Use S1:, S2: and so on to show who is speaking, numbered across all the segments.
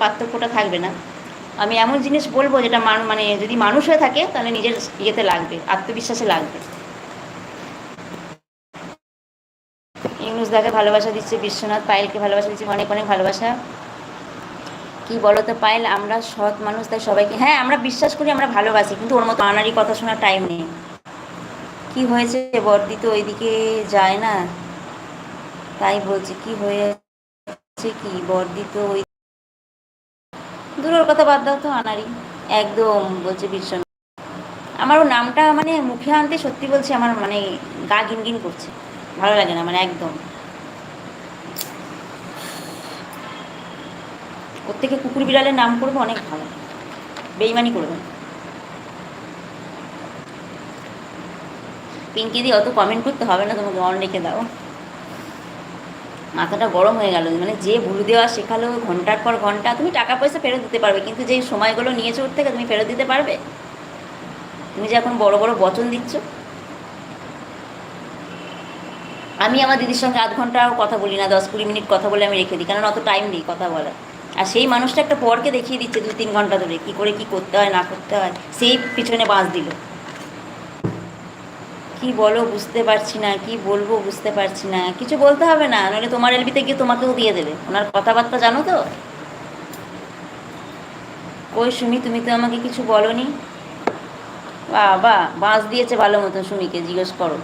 S1: পার্থক্যটা থাকবে না। আমি এমন জিনিস বলব যেটা মান মানে যদি মানুষ হয়ে থাকে, তাহলে নিজের ইয়েতে লাগবে, আত্মবিশ্বাসে লাগবে। ইউনুস দাকে ভালোবাসা দিচ্ছে, বিশ্বনাথ পায়েলকে ভালোবাসা দিচ্ছে, অনেক অনেক ভালোবাসা। কি বলো তো পায়েল, আমরা সৎ মানুষ, তাই সবাইকে হ্যাঁ আমরা বিশ্বাস করি, আমরা ভালোবাসি, কিন্তু ওর মতো আনারই কথা শোনার টাইম নেই। কি হয়েছে বর্দি তো ওইদিকে যায় না? তাই বলছি, কি হয়েছে কি? বর্দি তো ওই দূরের কথা বাদ দাও তো, আনারি। একদম, বলছে বিশ্বনাথ। আমার নামটা মানে মুখে আনতে সত্যি বলছি, আমার মানে গা গিনগিন করছে। ভালো লাগে না মানে একদম। ওর থেকে কুকুর বিড়ালের নাম করব, অনেক ভালো। বেইমানি করবে। পিঙ্কি দিয়ে অত কমেন্ট করতে হবে না, তোমাকে অন রেখে দাও। মাথাটা গরম হয়ে গেল। মানে যে ভুল দেওয়া শেখালো ঘণ্টার পর ঘণ্টা, তুমি টাকা পয়সা ফেরত দিতে পারবে, কিন্তু যেই সময়গুলো নিয়েছো ওর থেকে তুমি ফেরত দিতে পারবে? তুমি যে এখন বড় বড় বচন দিচ্ছ? আমি আমার দিদির সঙ্গে আধ ঘন্টাও কথা বলি না, দশ কুড়ি মিনিট কথা বলে আমি রেখে দিই, কারণ অত টাইম নেই কথা বলার। আর সেই মানুষটা একটা পরকে দেখিয়ে দিচ্ছে দু তিন ঘণ্টা ধরে, কী করে কি করতে হয়, না করতে হয়, সেই পিছনে বাঁশ দিল। কি বলো বুঝতে পারছি না, কি বলব বুঝতে পারছি না। কিছু বলতে হবে না নইলে তোমার এলবিতে গিয়ে তোমাকেও দিয়ে দেবে। ওনার কথাবার্তা জানো তো? কই সুমি, তুমি তো আমাকে কিছু বলনি? বা বাঁশ দিয়েছে ভালো মতো সুমিকে, জিজ্ঞেস করো।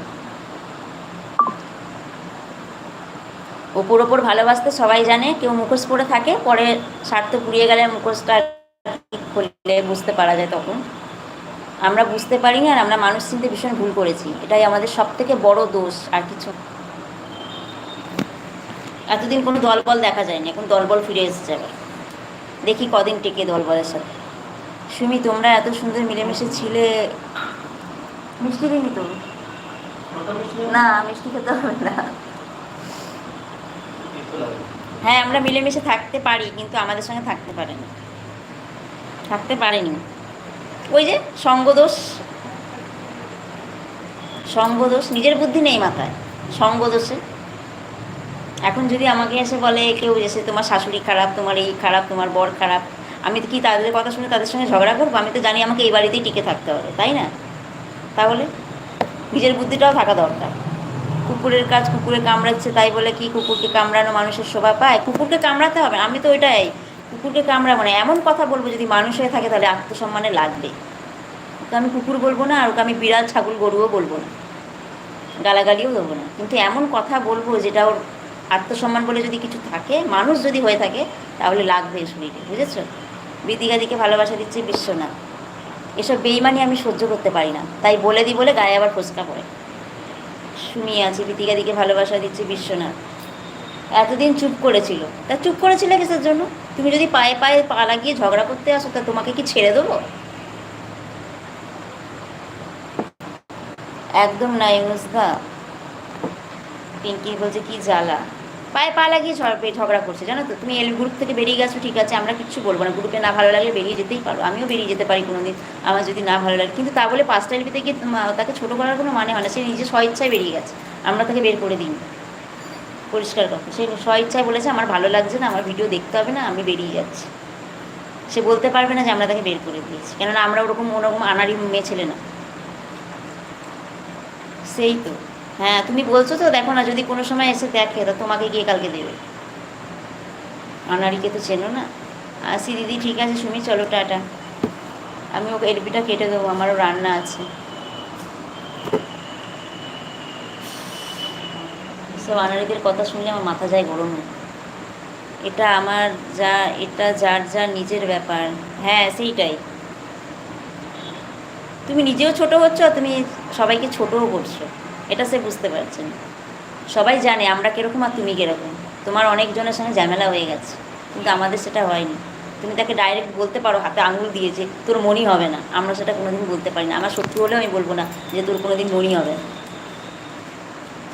S1: ওপর ওপর ভালোবাসতে সবাই জানে, কেউ মুখোশ পরে থাকে, পরে স্বার্থ পুড়িয়ে গেলে মুখোশটা খুললে বুঝতে পারা যায় তখন। আমরা বুঝতে পারি না আর আমরা মানুষ চিনতে ভীষণ ভুল করেছি। এটাই আমাদের সব থেকে বড় দোষ আর কিছু। এতদিন কোনো দলবল দেখা যায়নি, এখন দলবল ফিরে এসেছে আবার। দেখি কদিন টেকে দলবলের সাথে। সুমি, তোমরা এত সুন্দর মিলেমিশে ছিলে। মিষ্টি দিইনি তো? না, মিষ্টি খেতে হবে না। হ্যাঁ আমরা মিলেমিশে থাকতে পারি, কিন্তু আমাদের সঙ্গে থাকতে পারেনি। থাকতে পারেনি। ওই যে সঙ্গদোষ সঙ্গদোষ, নিজের বুদ্ধি নেই মাথায়, সঙ্গদোষে। এখন যদি আমাকে এসে বলে কেউ এসে তোমার শাশুড়ি খারাপ, তোমার এই খারাপ, তোমার বর খারাপ, আমি তো কি তাদের কথা শুনে তাদের সঙ্গে ঝগড়া করব? আমি তো জানি আমাকে এই বাড়িতেই টিকে থাকতে হবে, তাই না? তাহলে নিজের বুদ্ধিটাও থাকা দরকার। কুকুরের কাজ কুকুরে কামড়াচ্ছে, তাই বলে কি কুকুরকে কামড়ানো মানুষের শোভা পায়? কুকুরকে কামড়াতে হবে, আমি তো ওইটাই। কুকুরকে কামড়াবো না এমন কথা বলব যদি মানুষ হয়ে থাকে তাহলে আত্মসম্মানে লাগবে। ওকে আমি কুকুর বলব না, আর ওকে আমি বিড়াল, ছাগল, গরুও বলব না। গালাগালিও দেবো না। কিন্তু এমন কথা বলব যেটা ওর আত্মসম্মান বলে যদি কিছু থাকে, মানুষ যদি হয়ে থাকে, তাহলে লাগবে শরীরে, বুঝেছ? বিদিকাদিকে ভালোবাসা দিচ্ছে বিশ্বনাথ এসব বেইমানি আমি সহ্য করতে পারি না। তাই বলে দিই বলে গায়ে আবার ফসকা পড়ে। শুনিয়ে আছে বিদিকাদিকে ভালোবাসা দিচ্ছে বিশ্বনাথ এতদিন চুপ করেছিল। তা চুপ করেছিল কিসের জন্য? তুমি যদি পায়ে পায়ে পা লাগিয়ে ঝগড়া করতে আসো, তা তোমাকে কি ছেড়ে দেবো? একদম না, ইউনুসদা। পিঙ্কি বলছে, কি জ্বালা? পায়ে পা লাগিয়ে ঝগ- ঝগড়া করছে, জানো তো? তুমি এল গ্রুপ থেকে বেরিয়ে গেছো, ঠিক আছে, আমরা কিচ্ছু বলব না। গ্রুপে না ভালো লাগলে বেরিয়ে যেতেই পারো। আমিও বেরিয়ে যেতে পারি কোনোদিন, আমার যদি না ভালো লাগে। কিন্তু তা বলে পাঁচটা এলবিতে গিয়ে তাকে ছোটো করার কোনো মানে হয় না। সে নিজে স্বইচ্ছায় বেরিয়ে গেছে। আমরা তাকে বের করে দিই পরিষ্কার কথা সে স্বইচ্ছায় বলেছে, আমার ভালো লাগছে না, আমার ভিডিও দেখতে হবে না, আমি বেরিয়ে যাচ্ছি। সে বলতে পারবে না যে আমরা তাকে বের করে দিয়েছি, কেননা আমরা ওরকম ওরকম আনাড়ি মেয়ে ছেলে না। সেই তো। হ্যাঁ তুমি বলছো তো, দেখো না, যদি কোনো সময় এসে দেখে, তা তোমাকে গিয়ে কালকে দেবে? আনারিকে তো চেনো না। আসি দিদি, ঠিক আছে, সুমি, চলো, টাটা। আমি ওকে এলবিটা কেটে দেবো, আমারও রান্না আছে। সব আনারিদের কথা শুনলে আমার মাথা যায় গরম এটা আমার যা, এটা যার যার নিজের ব্যাপার। হ্যাঁ সেইটাই। তুমি নিজেও ছোট হচ্ছ তুমি সবাইকে ছোটও করছ। এটা সে বুঝতে পারছে না। সবাই জানে আমরা কীরকম আর তুমি কীরকম। তোমার অনেকজনের সঙ্গে ঝামেলা হয়ে গেছে, কিন্তু আমাদের সেটা হয়নি। তুমি তাকে ডাইরেক্ট বলতে পারো, হাতে আঙুল দিয়েছে তোর মনই হবে না। আমরা সেটা কোনোদিন বলতে পারি না। আমার শত্রু হলেও আমি বলব না যে তোর কোনোদিন মনই হবে না।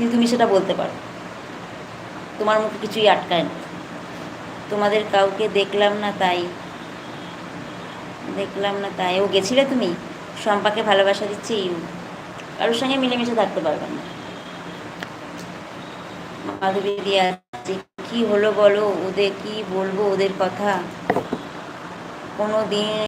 S1: কিন্তু তুমি সেটা বলতে পারো। তোমার মুখে কিছুই আটকায় না। তোমাদের কাউকে দেখলাম না তাই, দেখলাম না তাই। ও গেছিলে তুমি? শম্পাকে ভালোবাসা দিচ্ছে? ইউ কারোর সঙ্গে মিলেমিশে থাকতে পারবে না। মাধবী দিয়া কি হলো বলো? ওদের কি বলব? ওদের কথা? কোনো দিন